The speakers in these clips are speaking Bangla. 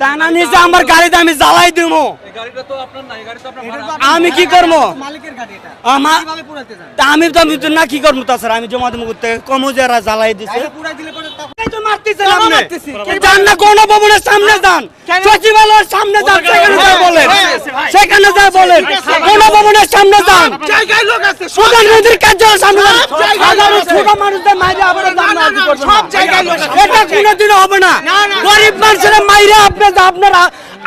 তা না নিচে আমার গাড়িতে আমি জ্বালাই দিব আমি কি করব? মালিকের গাড়ি এটা। আমার তা আমি তো আমি না কি করব তাছাড়া আমি জমা দেবো করতে কমু যারা জ্বালাই দিছে। যান না কোন ভবনের সামনে যান। সচিবালয়ের সামনে যান সেখানে বলেন সেখানে যা বলেন। কোন ভবনের সামনে যান জায়গায় লোক প্রধানমন্ত্রীর কার্যালয়ের সামনে যান হাজারো ছোট মানুষদের মাইরে আপনারা দাম না সব জায়গায় এটা কোনোদিনও হবে না। গরিব মানুষের মাইরে আপনার আপনারা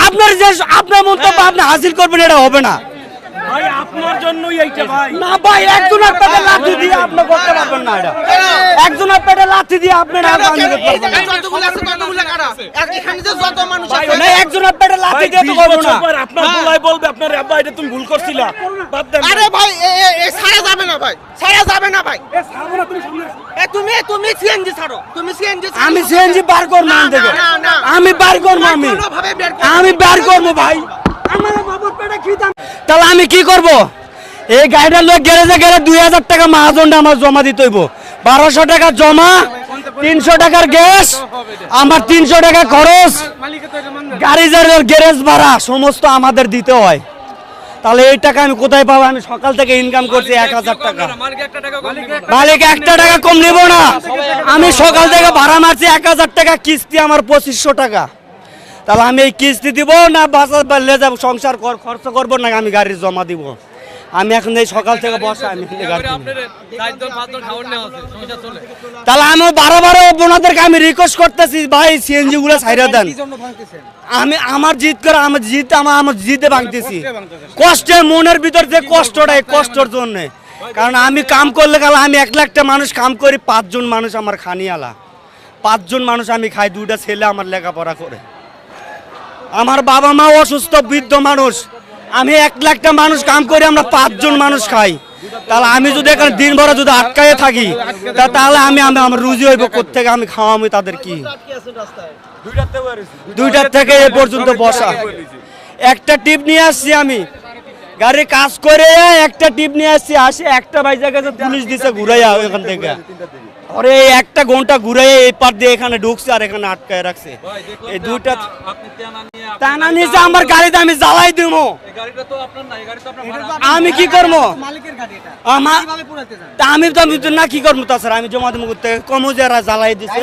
আপনার যে আপনার মন্তব্য আপনি হাসিল করবেন এটা হবে না। আপনার জন্যই এইটা ভাই। না ভাই একজনের পেটে লাথি দিয়ে আপনি করতে পারবেন না এটা। একজনের পেটে লাথি দিয়ে আপনি না বানিয়ে করতে পারবেন না। যতগুলো আছে ততগুলো কারা? এখানে যে যত মানুষ আছে না একজনের পেটে লাথি দিয়ে তো 20 না। আপনার গোলাই বলবে আপনার আব্বা এটা তুমি ভুল করছিলা। বাদ দেন আরে ভাই। এ যাবে না ভাই যাবে না ভাই। এ তুমি তুমি সিএনজি ছাড়ো তুমি সিএনজি আমি সিএনজি বার করব না। আমি বার করব আমি। কোনোভাবে আমি বার করব ভাই আমার বাবার পেটে খিদাম তাহলে আমি কি করব? এই গাড়িটার লোক গ্যারেজে গেলে দুই হাজার টাকা মাহাজনটা আমার জমা দিতে হইব। বারোশো টাকা জমা, তিনশো টাকার গ্যাস, আমার তিনশো টাকা খরচ। গাড়ি যার গ্যারেজ ভাড়া, সমস্ত আমাদের দিতে হয়। তাহলে এই টাকা আমি কোথায় পাবো? আমি সকাল থেকে ইনকাম করছি এক হাজার টাকা। মালিক একটা টাকা কম নেব না। আমি সকাল থেকে ভাড়া মারছি এক হাজার টাকা, কিস্তি আমার পঁচিশশো টাকা। তাহলে আমি এই কিস্তি দিব না বাসা লে যাব সংসার কর- খরচ করব না, আমি গাড়ি জমা দিব। আমি এখন এই সকাল থেকে বসা আমি তাহলে আমি বারো বারো ওনাদেরকে আমি রিকোয়েস্ট করতেছি, ভাই সিএনজি গুলো ছাইরা দেন। আমি আমার জিত করে আমার জিত আমার আমার জিতে ভাঙতেছি। কষ্টে মনের ভিতর যে কষ্টটা, এই কষ্টর জন্য। কারণ আমি কাম করলে গেলে আমি এক লাখটা মানুষ কাম করি, পাঁচজন মানুষ আমার খানিয়ালা। পাঁচজন মানুষ আমি খাই, দুইটা ছেলে আমার লেখাপড়া করে। আমার বাবা মা অসুস্থ, বৃদ্ধ মানুষ। আমি এক লাখটা মানুষ কাম করে আমরা পাঁচজন মানুষ খাই। তাহলে আমি যদি এখানে দিন ভরা যদি আটকায়ে থাকি তাহলে আমি আমি আমার রুজি হইব কোথেকে আমি খাওয়াবো তাদের কি? দুইটার থেকে এ পর্যন্ত বসা। একটা টিপ নিয়ে আসছি আমি। গাড়ি কাজ করে একটা টিপ নিয়ে আসছি, আসি একটা বাইজা গেছে, পুলিশ দিছে, ঘুরাইয়া এখান থেকে। আরে এই একটা ঘণ্টা ঘুরাইয়া এই পার দিয়ে এখানে ঢুকছে আর এখানে আটকায় রাখছে। এই দুইটা টানা নিচে আমার গাড়িতে আমি জ্বালাই দিব। এই গাড়িটা তো আপনার না এই গাড়ি তো আপনার ভাড়া আমি কি করব? মালিকের গাড়ি এটা। আমার কীভাবে পুরাইতে যান তা আমি তো আমি তো না কি করব তাছাড়া আমি জমা দেবো করতে কমু যারা জ্বালাই দিছে।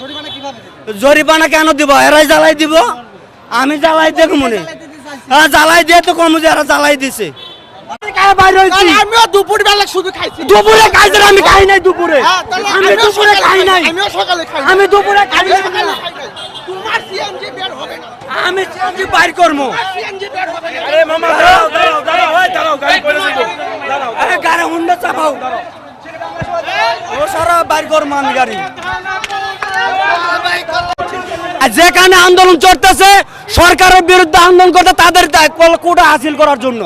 জরিমানা কীভাবে দেবেন? জরিমানা কেন দিব? এরাই জ্বালাই দিব? আমি জ্বালাই দেব মনে। হ্যাঁ জ্বালাই দিয়ে তো কমু যারা জ্বালাই দিছে। আমিও দুপুর বেলা শুধু খাইছি। দুপুরে খাইছে আমি খাই নাই দুপুরে। হ্যাঁ, তাহলে আমি দুপুরে খাই নাই। আমিও সকালে খাই আমি দুপুরে খাই নাই। সকালে খাই নাই। তোমার সিএনজি বের হবে না। আমি সিএনজি বাইর করব। সিএনজি বের হবে না। আরে মামা দাঁড়াও দাঁড়াও দাঁড়াও এই দাঁড়াও গাড়ি করে দিব। দাঁড়াও আরে গাড়ি হুন্ডা চাপাও। ও সারা বাইর করব আমি গাড়ি। আর যেখানে আন্দোলন চলতেছে সরকারের বিরুদ্ধে আন্দোলন করতে তাদের দায়- কোটা হাসিল করার জন্য।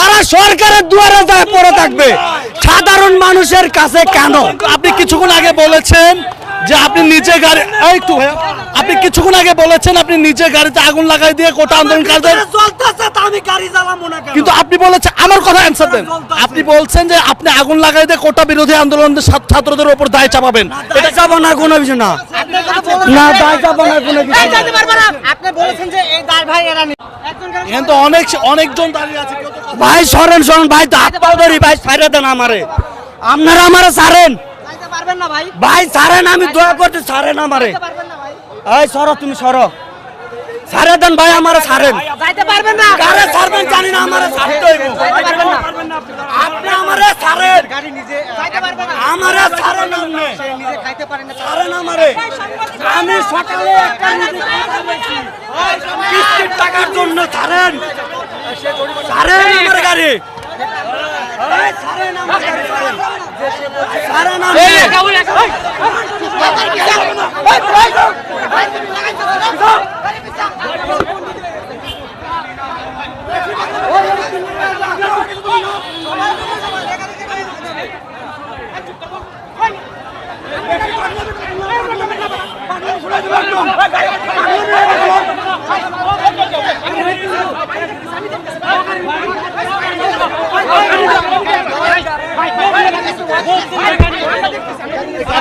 তারা সরকারের দুয়ারে যায় পড়ে থাকবে। সাধারণ মানুষের কাছে কেন? আপনি কিছুক্ষণ আগে বলেছেন যে আপনি নিজে গাড়ি এই একটু আপনি কিছুক্ষণ আগে বলেছেন আপনি নিজে গাড়িতে আগুন লাগাই দিয়ে কোটা আন্দোলন কাজে চলতেছে তা আমি গাড়ি চালাবো না কেন? কিন্তু আপনি বলেছেন আমার কথা অ্যান্সার দেন। আপনি বলছেন যে আপনি আগুন লাগাই দিয়ে কোটা বিরোধী আন্দোলনের ছাত্র- ছাত্রদের উপর দায় চাপাবেন। দায় যাব না কোনো কিছু না। না দায় যাব না কোনো কিছু না। আপনি বলেছেন যে এই দায় ভাই এরা নেই। এখন তো অনেক অনেকজন দাঁড়িয়ে আছে ভাই সরেন সরেন ভাই তো হাত পাও ধরি ভাই ছাড়ে দেন আমারে। আপনারা আমারে ছাড়েন। পারবেন না ভাই। ভাই ছাড়েন আমি দয়া করতে ছাড়েন আমারে। যাইতে না ভাই। এই সরো তুমি সরো। ছাড়ে দেন ভাই আমারে ছাড়েন যাইতে পারবেন না। কারে ছাড়বেন জানি না আমারে ছাড়তে হইব। আপনি আমারে ছাড়েন গাড়ি নিজে যাইতে পারবেন না। আমারে ছাড়েন আপনি। নিজে খাইতে পারে না। ছাড়েন আমারে। আমি সকালে একটা নিজে কিস্তির টাকার জন্য ছাড়েন ছাড়েন আমার গাড়ি। ছাড়েন আমার গাড়ি, ছাড়েন। ছাড়েন আপনি। からかよ